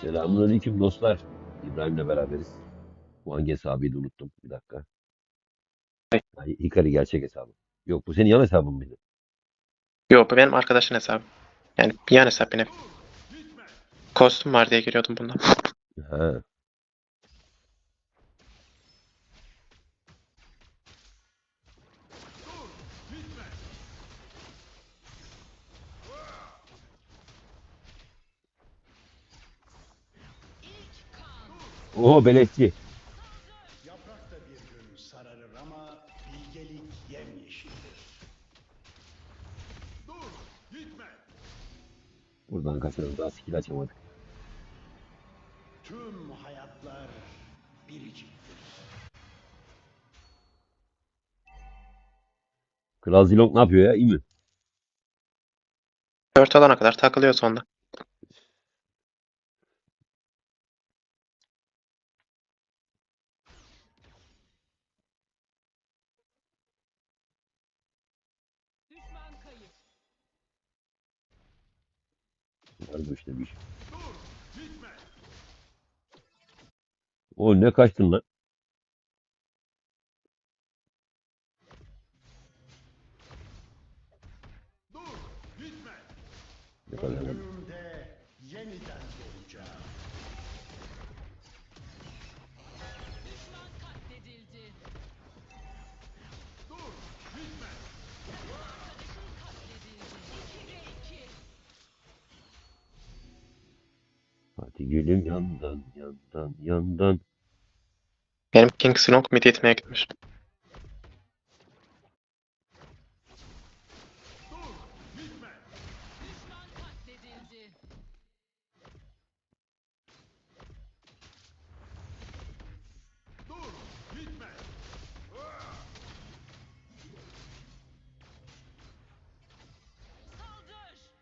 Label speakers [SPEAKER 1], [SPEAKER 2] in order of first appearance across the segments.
[SPEAKER 1] Selamünaleyküm dostlar. İbrahim'le beraberiz. Bu hangi hesabıydı unuttum. Bir dakika.
[SPEAKER 2] Ay.
[SPEAKER 1] Hikari gerçek hesabı. Yok bu senin yan hesabın mıydı?
[SPEAKER 2] Yok bu benim arkadaşın hesabı. Yani yan hesap benim. Kostüm var diye giriyordum bundan.
[SPEAKER 1] Ha. Oo beleşçi.
[SPEAKER 3] Yaprak da bir gün sararır ama bilgelik yemyeşildir.
[SPEAKER 1] Buradan kaçalım. Daha skill açamadık.
[SPEAKER 3] Tüm hayatlar biriciktir.
[SPEAKER 1] Kral Zilong ne yapıyor ya? İyi mi?
[SPEAKER 2] 4 alana kadar takılıyor sonunda.
[SPEAKER 1] Var bu işte bir iş. O ne kaçtın lan? Ne kadar Hadi gülüm yandan yandan yandan.
[SPEAKER 2] Benim King Sinong mid etmeye gitmiş.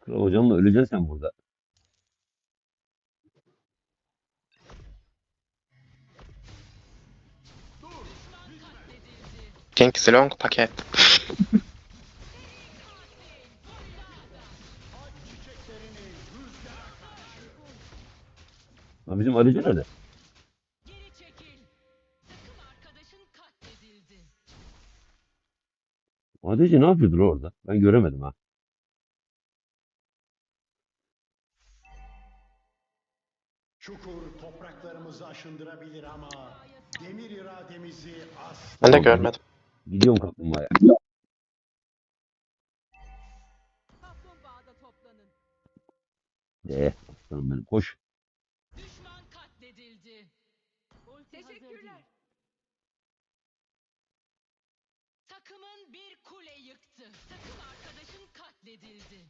[SPEAKER 1] Kral hocamla öleceksin sen burada.
[SPEAKER 2] King Silong paket.
[SPEAKER 1] Lan bizim aracı nerede?
[SPEAKER 4] Geri çekil. Takım arkadaşın katledildi.
[SPEAKER 1] Adeci ne yapıyordur orada? Ben göremedim ha.
[SPEAKER 3] Çukur topraklarımızı aşındırabilir ama demir irademizi asla
[SPEAKER 2] Ben de görmedim.
[SPEAKER 1] Gidiyorum kaplumbağaya.
[SPEAKER 4] Kaplumbağada toplanın.
[SPEAKER 1] De, aslanım benim. Koş.
[SPEAKER 4] Düşman katledildi. Ulti Teşekkürler. Takımın bir kule yıktı. Takım arkadaşın katledildi.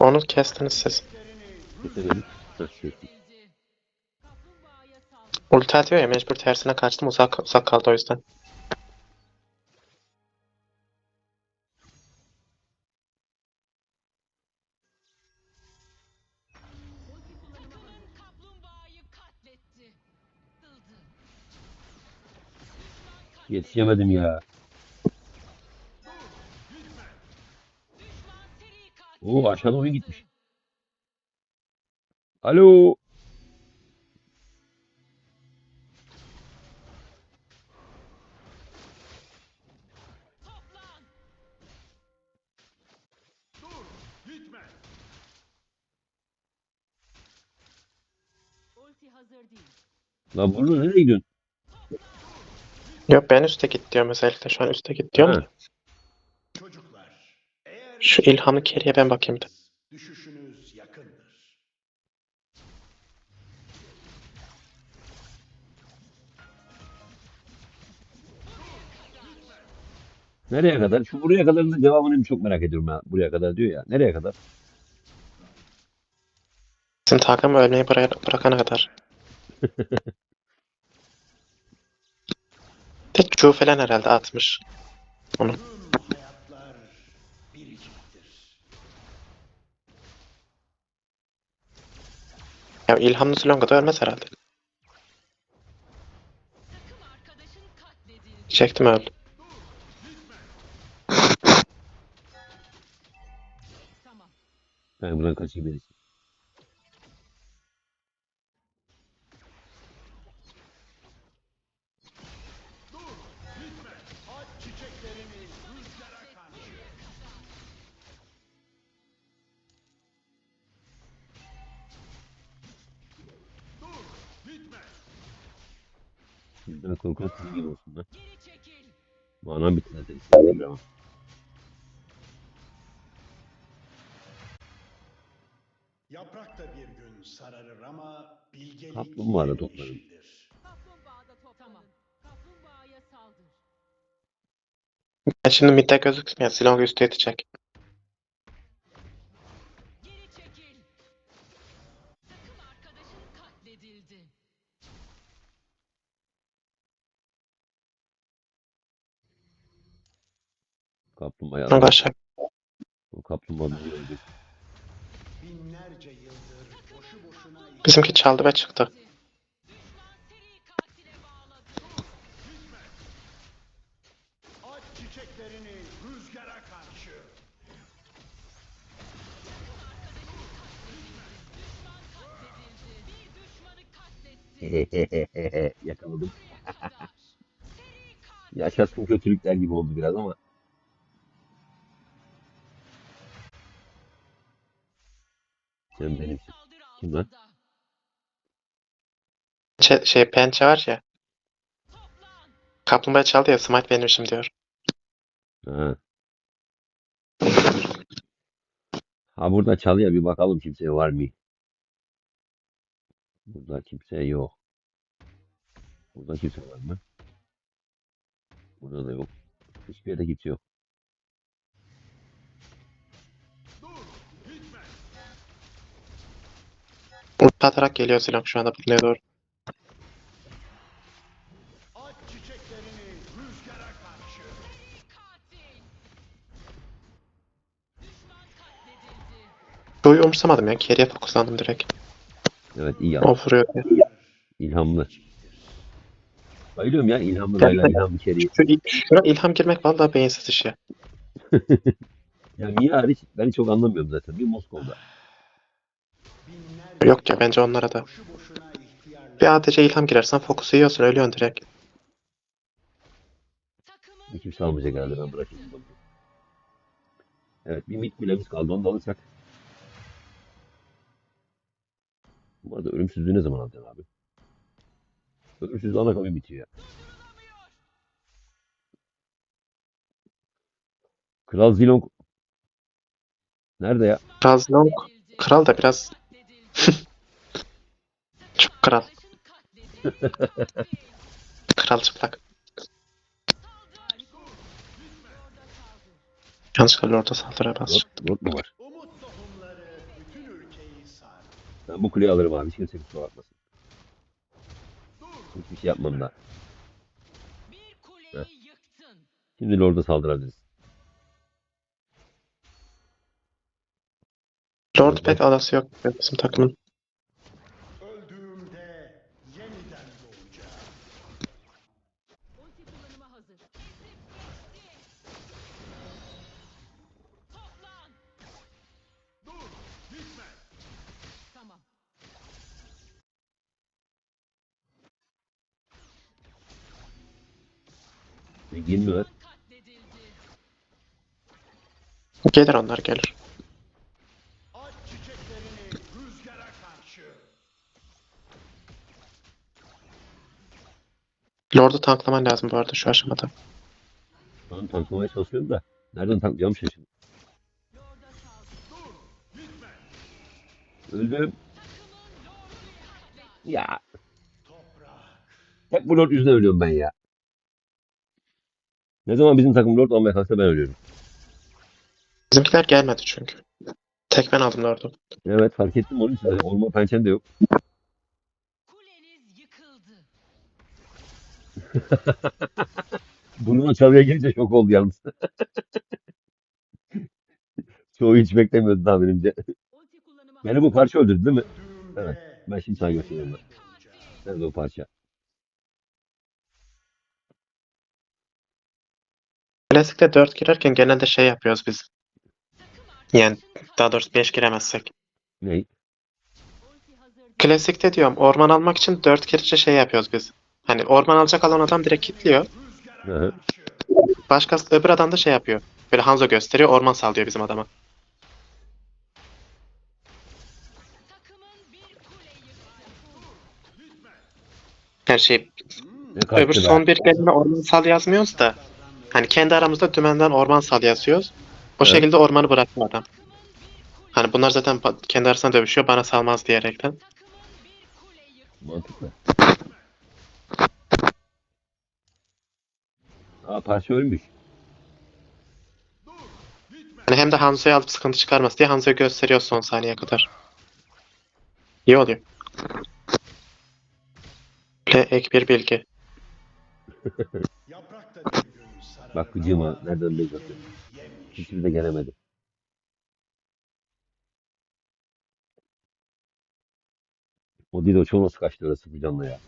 [SPEAKER 2] Onu kestiniz siz.
[SPEAKER 1] Heh, şey.
[SPEAKER 2] Ulti atıyor ya mecbur tersine kaçtım uzak, uzak kaldı o yüzden.
[SPEAKER 1] Yetişemedim ya. Oo aşağıda oyun gitmiş. Alo. Lan bunu nereye gidiyorsun?
[SPEAKER 2] Yok ben üste git diyorum özellikle şu an üste git diyorum.
[SPEAKER 1] Ha.
[SPEAKER 2] da.
[SPEAKER 3] çocuklar. Eğer
[SPEAKER 2] Şu ilhamı keriye ben bakayım de.
[SPEAKER 3] düşüşünüz yakındır.
[SPEAKER 1] Nereye kadar? Şu buraya kadarın da cevabını çok merak ediyorum ya. Buraya kadar diyor ya. Nereye kadar?
[SPEAKER 2] Bizim takım ölmeyi bıra- bırakana kadar. Tek Q falan herhalde atmış. Onu. Ya ilhamlı Silong'a da ölmez herhalde.
[SPEAKER 4] Takım arkadaşın katledildi.
[SPEAKER 2] Çektim öldü.
[SPEAKER 1] Ben buradan kaçayım en Bizden korkan sizin gibi olsun lan.
[SPEAKER 4] Geri çekil.
[SPEAKER 1] Manam bitti zaten. İstemiyorum ama.
[SPEAKER 3] Yaprak da bir gün sararır ama bilgelik
[SPEAKER 1] Kaplumbağa da
[SPEAKER 3] yem
[SPEAKER 1] toplarım.
[SPEAKER 4] Kaplumbağada toplanın. Tamam. Kaplumbağaya saldır.
[SPEAKER 2] Ben şimdi midde gözükmüyor. Silong üstü yetecek.
[SPEAKER 1] Kaplumbağa
[SPEAKER 2] Hadi aşağı.
[SPEAKER 1] O kaplumbağa bizi öldü.
[SPEAKER 3] Binlerce yıldır boşu boşuna
[SPEAKER 2] Bizimki çaldı ve çıktı.
[SPEAKER 1] Yakaladım. Yaşasın kötülükler gibi oldu biraz ama. Benimsin.
[SPEAKER 4] saldırı
[SPEAKER 1] Kim lan?
[SPEAKER 2] Çe- şey pençe var ya. Kaplumbağa çaldı ya smite benim diyor.
[SPEAKER 1] Ha. Ha burada çalıyor bir bakalım kimse var mı? Burada kimse yok. Burada kimse var mı? Burada da yok. Hiçbir yerde kimse yok.
[SPEAKER 2] Ulti atarak geliyor Silong şu anda buraya doğru. Doğuyu umursamadım ya. Carry'e fokuslandım direkt.
[SPEAKER 1] Evet iyi
[SPEAKER 2] O
[SPEAKER 1] ya.
[SPEAKER 2] vuruyor diye.
[SPEAKER 1] İlhamlı. Bayılıyorum ya ilhamlı raylar, ilhamlı içeriği.
[SPEAKER 2] Şu, şuna ilham girmek vallahi beyinsiz iş ya.
[SPEAKER 1] Ya Mia hariç ben çok anlamıyorum zaten. Bir Moskova'da.
[SPEAKER 2] Yok ya bence onlara da. Bir ADC ilham girersen fokusu yiyorsun ölüyorsun direkt.
[SPEAKER 1] Bir kimse almayacak herhalde ben bırakayım. Evet bir mit bilemiz kaldı onu da alırsak. Bu arada ölümsüzlüğü ne zaman alacaksın abi? Ölümsüzlüğü ana kadar bitiyor ya. Kral Zilong Nerede ya?
[SPEAKER 2] Kral Zilong, kral da biraz. Çok kral. Kral çıplak. Yanlışlıkla Lord'a saldırıya bas.
[SPEAKER 1] Lord, mu var?
[SPEAKER 3] Umut tohumları bütün ülkeyi sar.
[SPEAKER 1] Ben bu kuleyi alırım abi. Hiç kimse kusura bakmasın. Hiçbir şey yapmam da.
[SPEAKER 4] Bir kuleyi yıktın.
[SPEAKER 1] Şimdi Lord'a saldırabiliriz.
[SPEAKER 2] Lord pek alası yok bizim takımın.
[SPEAKER 3] Öldüğümde yeniden doğacağım.
[SPEAKER 4] Ulti kullanıma hazır. Ezip geçti. Toplan.
[SPEAKER 3] Dur, gitme.
[SPEAKER 4] Tamam.
[SPEAKER 1] Zengin mi var?
[SPEAKER 4] Katledildi.
[SPEAKER 2] Gelir onlar gelir.
[SPEAKER 3] Aç çiçeklerini rüzgara karşı.
[SPEAKER 2] Lord'u tanklaman lazım bu arada şu aşamada.
[SPEAKER 1] An tanklamaya çalışıyorum da. Nereden tanklayacağım.
[SPEAKER 4] Lorda saldır.
[SPEAKER 1] Öldüm. Ya. Hep bu Lord yüzünden ölüyorum ben ya. Ne zaman bizim takım Lord almaya kalksa ben ölüyorum.
[SPEAKER 2] Bizimkiler gelmedi çünkü. Tek ben aldım Lord'u.
[SPEAKER 1] Evet fark ettim onun için. Olma pençem de yok. Burnuma çalıya gelince şok oldu yalnız. Çoğu hiç beklemiyordu tahminimce. Beni bu parça öldürdü değil mi? Evet. Ben şimdi sana bak.
[SPEAKER 4] Katil.
[SPEAKER 1] Nerede o parça?
[SPEAKER 2] Klasikte 4 girerken genelde şey yapıyoruz biz. Yani daha doğrusu 5 giremezsek.
[SPEAKER 1] Ne?
[SPEAKER 4] Ulti hazır.
[SPEAKER 2] Klasikte diyorum orman almak için 4 kere şey yapıyoruz biz. Hani orman alacak olan adam direkt kilitliyor.
[SPEAKER 1] Hı hı.
[SPEAKER 2] Başkası öbür adam da şey yapıyor. Böyle Hanzo gösteriyor orman sallıyor bizim adama. Her şey
[SPEAKER 1] kaçtı
[SPEAKER 2] öbür son bir kelime orman sal yazmıyoruz da. Hani kendi aramızda dümenden orman sal yazıyoruz. O
[SPEAKER 1] Evet.
[SPEAKER 2] şekilde ormanı bırakıyor adam. Hani bunlar zaten kendi arasında dövüşüyor bana salmaz diyerekten.
[SPEAKER 1] Mantıklı. Parça ölmüş.
[SPEAKER 2] Hani hem de Hanzo'yu alıp sıkıntı çıkarmaz diye Hanzo'yu gösteriyor son saniye kadar. İyi oluyor. Ve ek bir bilgi.
[SPEAKER 3] Bir
[SPEAKER 1] Bak gıcığıma nereden bek atıyor. Hiçbiri de gelemedi. O değil o çoğu nasıl kaçtı orası bu canla ya.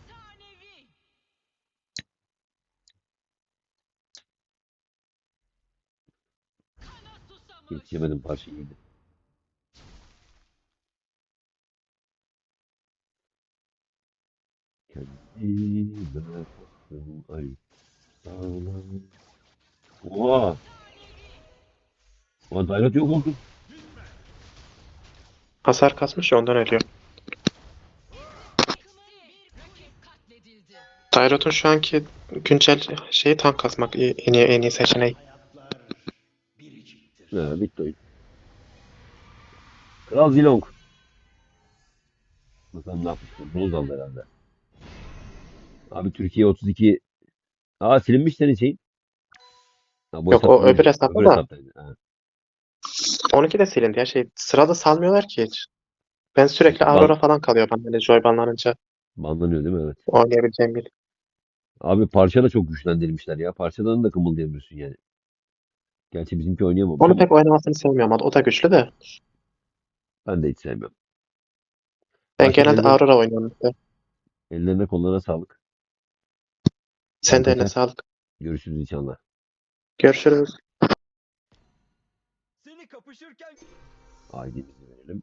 [SPEAKER 1] Yetişemedim parça iyiydi. Kendime baktım ay sağlam. Oha! Ulan Dayrat yok oldu.
[SPEAKER 2] Hasar kasmış ya ondan ölüyor. Dairot'un şu anki güncel şeyi tank kasmak en iyi, en iyi seçeneği.
[SPEAKER 1] Ha, bitti oyun. Kral Zilong. Bakalım ne yapmıştır. Bronz aldı herhalde. Abi Türkiye 32. Aa silinmiş senin şeyin. Ha,
[SPEAKER 2] Yok, o öbür hesapta
[SPEAKER 1] Öbür
[SPEAKER 2] da.
[SPEAKER 1] hesaptaydı. Ha.
[SPEAKER 2] 12 de silindi ya şey sırada salmıyorlar ki hiç. Ben sürekli
[SPEAKER 1] Bal-
[SPEAKER 2] Aurora falan kalıyor bana hani Joy banlanınca
[SPEAKER 1] Banlanıyor değil mi? Evet.
[SPEAKER 2] oynayabileceğim bir.
[SPEAKER 1] Abi parça da çok güçlendirmişler ya. Parçadan da kımıldayamıyorsun yani. Gerçi bizimki oynayamamış
[SPEAKER 2] Onu pek oynamasını sevmiyorum. O da güçlü de.
[SPEAKER 1] ben de hiç sevmiyorum.
[SPEAKER 2] Ben
[SPEAKER 1] Başka
[SPEAKER 2] genelde
[SPEAKER 1] elinde-
[SPEAKER 2] Aurora oynuyorum. işte.
[SPEAKER 1] Ellerine kollarına sağlık.
[SPEAKER 2] Sen de eline
[SPEAKER 1] Hakikaten.
[SPEAKER 2] sağlık.
[SPEAKER 1] Görüşürüz inşallah.
[SPEAKER 2] Görüşürüz.
[SPEAKER 5] Seni kapışırken
[SPEAKER 1] Aidimizi verelim.